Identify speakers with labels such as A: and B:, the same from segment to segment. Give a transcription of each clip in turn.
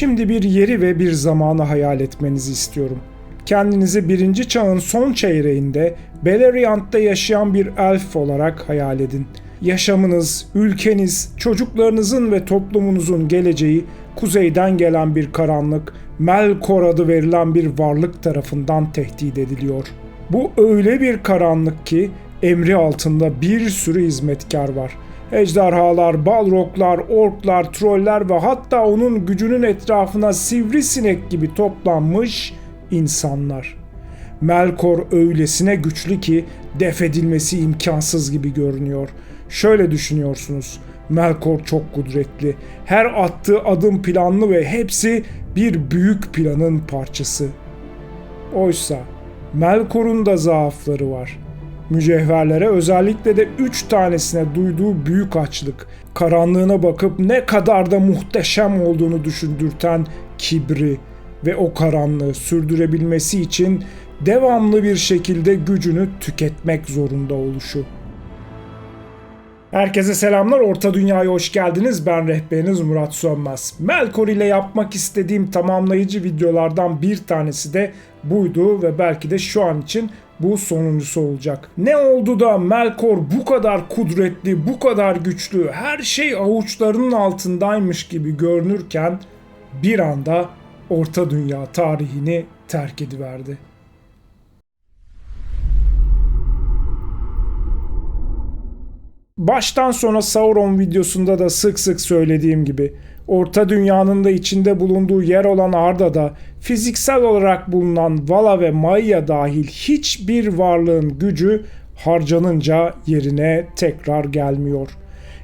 A: Şimdi bir yeri ve bir zamanı hayal etmenizi istiyorum. Kendinizi birinci çağın son çeyreğinde Beleriand'da yaşayan bir elf olarak hayal edin. Yaşamınız, ülkeniz, çocuklarınızın ve toplumunuzun geleceği kuzeyden gelen bir karanlık, Melkor adı verilen bir varlık tarafından tehdit ediliyor. Bu öyle bir karanlık ki emri altında bir sürü hizmetkar var. Ejderhalar, balroglar, orklar, troller ve hatta onun gücünün etrafına sivrisinek gibi toplanmış insanlar. Melkor öylesine güçlü ki def edilmesi imkansız gibi görünüyor. Şöyle düşünüyorsunuz. Melkor çok kudretli. Her attığı adım planlı ve hepsi bir büyük planın parçası. Oysa Melkor'un da zaafları var. Mücevherlere özellikle de üç tanesine duyduğu büyük açlık, karanlığına bakıp ne kadar da muhteşem olduğunu düşündürten kibri ve o karanlığı sürdürebilmesi için devamlı bir şekilde gücünü tüketmek zorunda oluşu. Herkese selamlar. Orta Dünya'ya hoş geldiniz. Ben rehberiniz Murat Sönmez. Melkor ile yapmak istediğim tamamlayıcı videolardan bir tanesi de buydu ve belki de şu an için bu sonuncusu olacak. Ne oldu da Melkor bu kadar kudretli, bu kadar güçlü, her şey avuçlarının altındaymış gibi görünürken bir anda Orta Dünya tarihini terk ediverdi. Baştan sona Sauron videosunda da sık sık söylediğim gibi Orta Dünya'nın da içinde bulunduğu yer olan Arda'da fiziksel olarak bulunan Vala ve Maya dahil hiçbir varlığın gücü harcanınca yerine tekrar gelmiyor.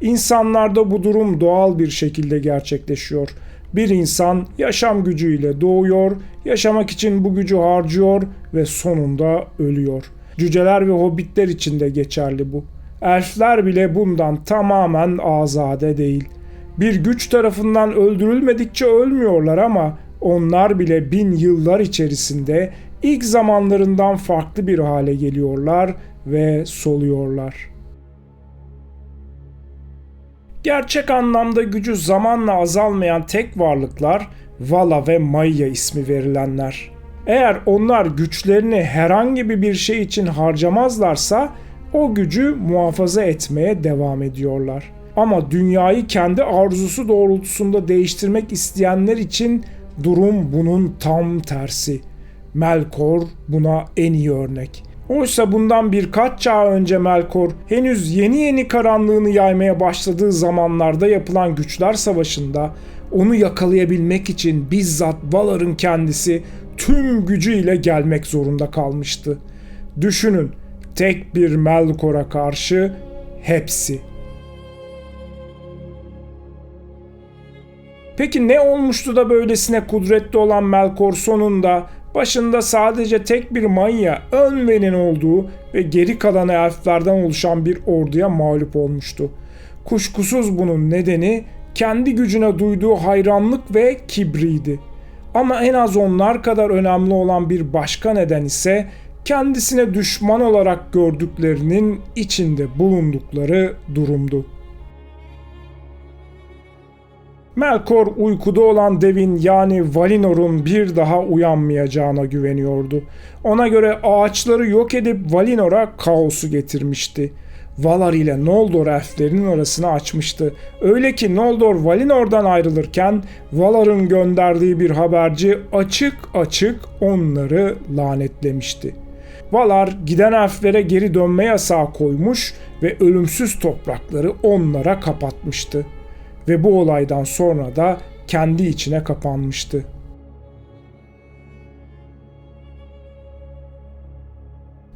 A: İnsanlarda bu durum doğal bir şekilde gerçekleşiyor. Bir insan yaşam gücüyle doğuyor, yaşamak için bu gücü harcıyor ve sonunda ölüyor. Cüceler ve hobbitler için de geçerli bu. Elfler bile bundan tamamen azade değil. Bir güç tarafından öldürülmedikçe ölmüyorlar ama onlar bile bin yıllar içerisinde ilk zamanlarından farklı bir hale geliyorlar ve soluyorlar. Gerçek anlamda gücü zamanla azalmayan tek varlıklar Vala ve Maya ismi verilenler. Eğer onlar güçlerini herhangi bir şey için harcamazlarsa o gücü muhafaza etmeye devam ediyorlar. Ama dünyayı kendi arzusu doğrultusunda değiştirmek isteyenler için durum bunun tam tersi. Melkor buna en iyi örnek. Oysa bundan birkaç çağ önce Melkor henüz yeni yeni karanlığını yaymaya başladığı zamanlarda yapılan güçler savaşında onu yakalayabilmek için bizzat Valar'ın kendisi tüm gücüyle gelmek zorunda kalmıştı. Düşünün tek bir Melkor'a karşı hepsi. Peki ne olmuştu da böylesine kudretli olan Melkor sonunda başında sadece tek bir manya Önven'in olduğu ve geri kalan elflerden oluşan bir orduya mağlup olmuştu. Kuşkusuz bunun nedeni kendi gücüne duyduğu hayranlık ve kibriydi. Ama en az onlar kadar önemli olan bir başka neden ise kendisine düşman olarak gördüklerinin içinde bulundukları durumdu. Melkor uykuda olan devin yani Valinor'un bir daha uyanmayacağına güveniyordu. Ona göre ağaçları yok edip Valinor'a kaosu getirmişti. Valar ile Noldor elflerinin arasını açmıştı. Öyle ki Noldor Valinor'dan ayrılırken Valar'ın gönderdiği bir haberci açık açık onları lanetlemişti. Valar giden elflere geri dönme yasağı koymuş ve ölümsüz toprakları onlara kapatmıştı. Ve bu olaydan sonra da kendi içine kapanmıştı.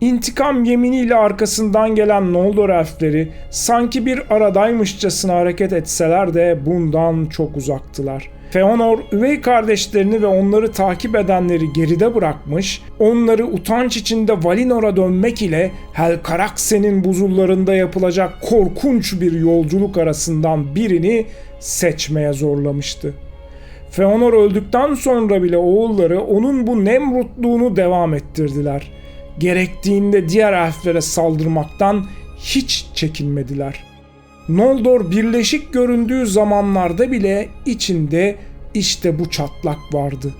A: İntikam yeminiyle arkasından gelen Noldor elfleri sanki bir aradaymışçasına hareket etseler de bundan çok uzaktılar. Feanor üvey kardeşlerini ve onları takip edenleri geride bırakmış, onları utanç içinde Valinor'a dönmek ile Helkarakse'nin buzullarında yapılacak korkunç bir yolculuk arasından birini seçmeye zorlamıştı. Feanor öldükten sonra bile oğulları onun bu Nemrutluğunu devam ettirdiler. Gerektiğinde diğer elflere saldırmaktan hiç çekinmediler. Noldor birleşik göründüğü zamanlarda bile içinde İşte bu çatlak vardı.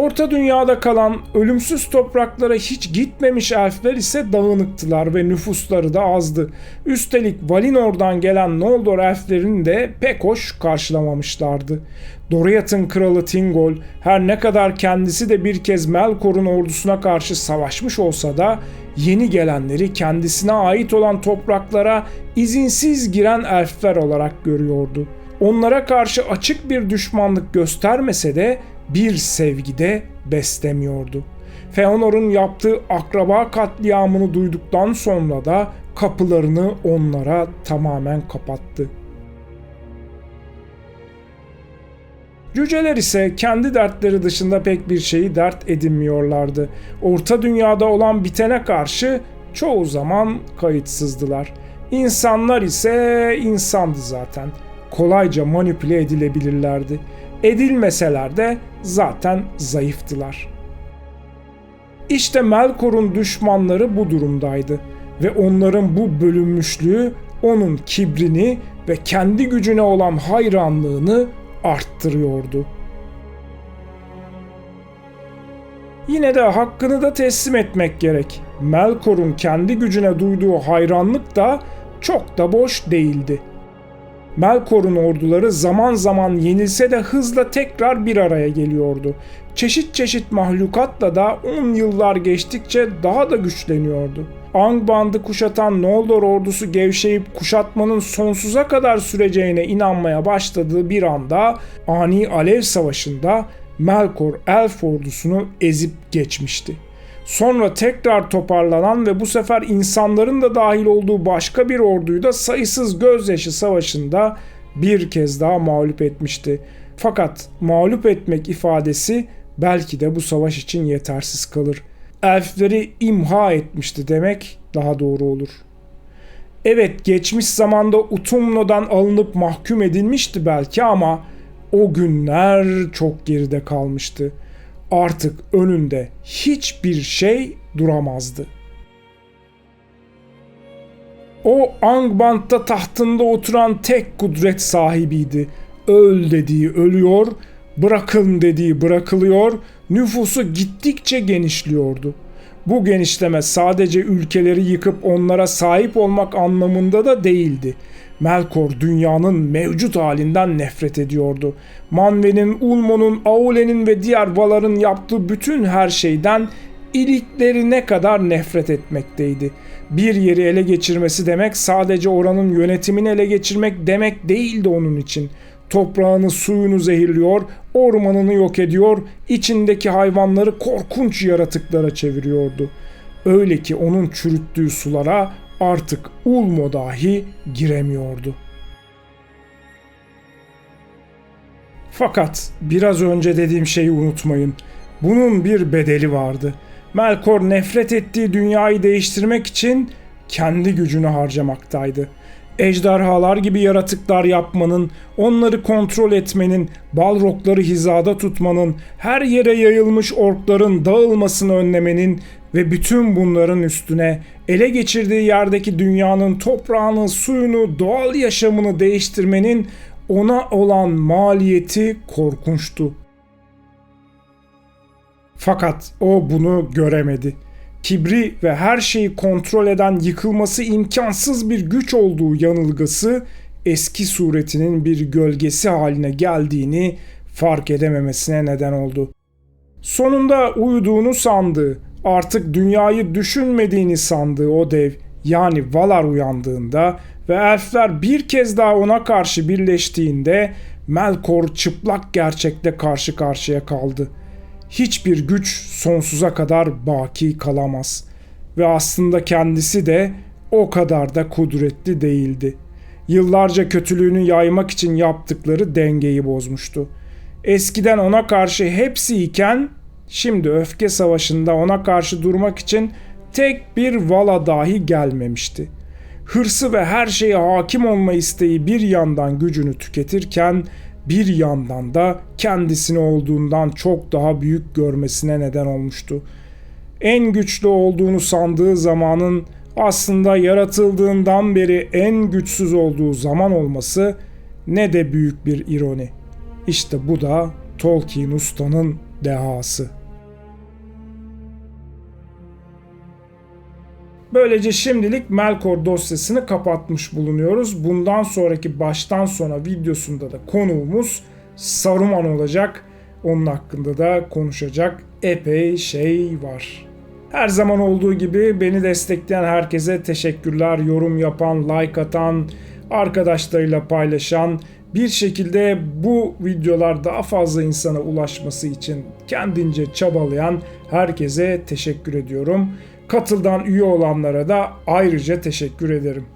A: Orta dünyada kalan ölümsüz topraklara hiç gitmemiş elfler ise dağınıktılar ve nüfusları da azdı. Üstelik Valinor'dan gelen Noldor elflerini de pek hoş karşılamamışlardı. Doriath'ın kralı Tingol her ne kadar kendisi de bir kez Melkor'un ordusuna karşı savaşmış olsa da yeni gelenleri kendisine ait olan topraklara izinsiz giren elfler olarak görüyordu. Onlara karşı açık bir düşmanlık göstermese de bir sevgide beslemiyordu. Feanor'un yaptığı akraba katliamını duyduktan sonra da kapılarını onlara tamamen kapattı. Cüceler ise kendi dertleri dışında pek bir şeyi dert edinmiyorlardı. Orta dünyada olan bitene karşı çoğu zaman kayıtsızdılar. İnsanlar ise insandı zaten. Kolayca manipüle edilebilirlerdi. Edilmeseler de zaten zayıftılar. İşte Melkor'un düşmanları bu durumdaydı ve onların bu bölünmüşlüğü onun kibrini ve kendi gücüne olan hayranlığını arttırıyordu. Yine de hakkını da teslim etmek gerek. Melkor'un kendi gücüne duyduğu hayranlık da çok da boş değildi. Melkor'un orduları zaman zaman yenilse de hızla tekrar bir araya geliyordu. Çeşit çeşit mahlukatla da 10 yıllar geçtikçe daha da güçleniyordu. Angband'ı kuşatan Noldor ordusu gevşeyip kuşatmanın sonsuza kadar süreceğine inanmaya başladığı bir anda ani alev savaşında Melkor elf ordusunu ezip geçmişti. Sonra tekrar toparlanan ve bu sefer insanların da dahil olduğu başka bir orduyu da sayısız gözyaşı savaşında bir kez daha mağlup etmişti. Fakat mağlup etmek ifadesi belki de bu savaş için yetersiz kalır. Elfleri imha etmişti demek daha doğru olur. Evet geçmiş zamanda Utumno'dan alınıp mahkum edilmişti belki ama o günler çok geride kalmıştı artık önünde hiçbir şey duramazdı. O Angband'da tahtında oturan tek kudret sahibiydi. Öl dediği ölüyor, bırakın dediği bırakılıyor, nüfusu gittikçe genişliyordu. Bu genişleme sadece ülkeleri yıkıp onlara sahip olmak anlamında da değildi. Melkor dünyanın mevcut halinden nefret ediyordu. Manve'nin, Ulmo'nun, Aule'nin ve diğer Valar'ın yaptığı bütün her şeyden iliklerine kadar nefret etmekteydi. Bir yeri ele geçirmesi demek sadece oranın yönetimini ele geçirmek demek değildi onun için. Toprağını, suyunu zehirliyor, ormanını yok ediyor, içindeki hayvanları korkunç yaratıklara çeviriyordu. Öyle ki onun çürüttüğü sulara artık Ulmo dahi giremiyordu. Fakat biraz önce dediğim şeyi unutmayın. Bunun bir bedeli vardı. Melkor nefret ettiği dünyayı değiştirmek için kendi gücünü harcamaktaydı. Ejderhalar gibi yaratıklar yapmanın, onları kontrol etmenin, balrokları hizada tutmanın, her yere yayılmış orkların dağılmasını önlemenin ve bütün bunların üstüne ele geçirdiği yerdeki dünyanın toprağını, suyunu, doğal yaşamını değiştirmenin ona olan maliyeti korkunçtu. Fakat o bunu göremedi. Kibri ve her şeyi kontrol eden yıkılması imkansız bir güç olduğu yanılgısı eski suretinin bir gölgesi haline geldiğini fark edememesine neden oldu. Sonunda uyuduğunu sandığı, artık dünyayı düşünmediğini sandığı o dev yani Valar uyandığında ve elfler bir kez daha ona karşı birleştiğinde Melkor çıplak gerçekle karşı karşıya kaldı. Hiçbir güç sonsuza kadar baki kalamaz ve aslında kendisi de o kadar da kudretli değildi. Yıllarca kötülüğünü yaymak için yaptıkları dengeyi bozmuştu. Eskiden ona karşı hepsi iken Şimdi öfke savaşında ona karşı durmak için tek bir vala dahi gelmemişti. Hırsı ve her şeye hakim olma isteği bir yandan gücünü tüketirken bir yandan da kendisini olduğundan çok daha büyük görmesine neden olmuştu. En güçlü olduğunu sandığı zamanın aslında yaratıldığından beri en güçsüz olduğu zaman olması ne de büyük bir ironi. İşte bu da Tolkien ustanın dehası. Böylece şimdilik Melkor dosyasını kapatmış bulunuyoruz. Bundan sonraki baştan sona videosunda da konuğumuz Saruman olacak. Onun hakkında da konuşacak epey şey var. Her zaman olduğu gibi beni destekleyen herkese teşekkürler. Yorum yapan, like atan, arkadaşlarıyla paylaşan, bir şekilde bu videolar daha fazla insana ulaşması için kendince çabalayan herkese teşekkür ediyorum. Katıldan üye olanlara da ayrıca teşekkür ederim.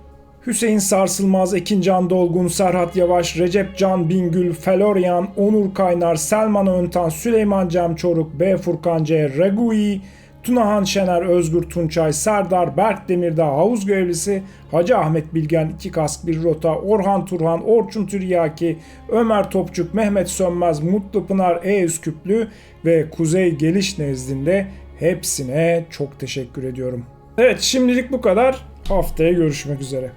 A: Hüseyin Sarsılmaz, Ekincan Dolgun, Serhat Yavaş, Recep Can Bingül, Felorian, Onur Kaynar, Selman Öntan, Süleyman Cem Çoruk, B. Furkan C, Regui, Tunahan Şener, Özgür Tunçay, Serdar, Berk Demirdağ, Havuz Görevlisi, Hacı Ahmet Bilgen, İki Kask Bir Rota, Orhan Turhan, Orçun Tiryaki, Ömer Topçuk, Mehmet Sönmez, Mutlu Pınar, E. Üsküplü ve Kuzey Geliş nezdinde hepsine çok teşekkür ediyorum. Evet şimdilik bu kadar. Haftaya görüşmek üzere.